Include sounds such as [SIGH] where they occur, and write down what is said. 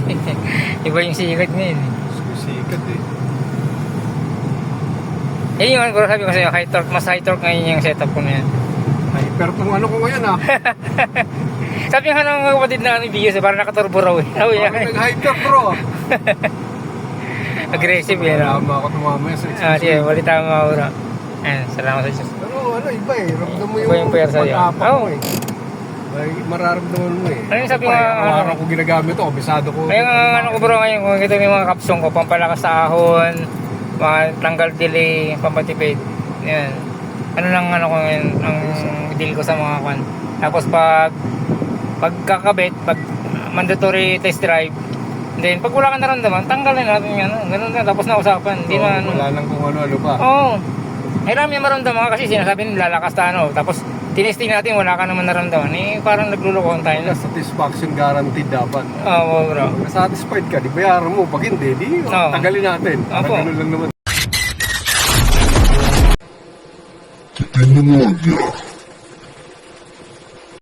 [LAUGHS] Iba yung sikat ngayon. eh. Sikat eh. Eh yun, bro, sabi ko sa'yo, high torque, mas high torque ngayon yung setup ko na yan. Hyper tong ano ko ngayon ah. [LAUGHS] Sabi nga ng mga kapatid na ano, BS, parang nakaturbo raw eh. Oh, yeah. Parang nag-hyper bro. [LAUGHS] Aggressive eh. No? Tama ako tumamaya sa Ah, sige, balita mo mga bro. Ayan, salamat sa Diyos. Pero ano, iba eh. Ramdam mo yung Iba yung pwersa yun. pag-apak Oo. mo eh. May mararamdaman mo eh. Pa, nga, eh, Araw-araw ano? ko ginagamit to. Bisado ko. Kaya nga ano ko bro ngayon, kung ito yung mga kapsong ko, pampalakas sa ahon, mga tanggal delay, pampatipid. Yan. Ano lang ano ko ngayon, ang deal ko sa mga kwan. Tapos pag pagkakabit, pag mandatory test drive, then pag wala ka naramdaman, tanggalin natin yan. Ganun na, tapos na usapan. Hindi Oo, na ano. Wala lang kung ano-ano pa. Oo. Kailangan may maramdaman ka kasi sinasabi nila lalakas ta ano. Tapos tinesting natin, wala ka naman naramdaman. Eh, parang naglulukohan tayo na. Satisfaction guaranteed dapat. Oo, bro. Kung satisfied ka, di bayaran mo. Pag hindi, di Oo. tagalin natin. Parang Opo. ganun lang naman. Tecnologia.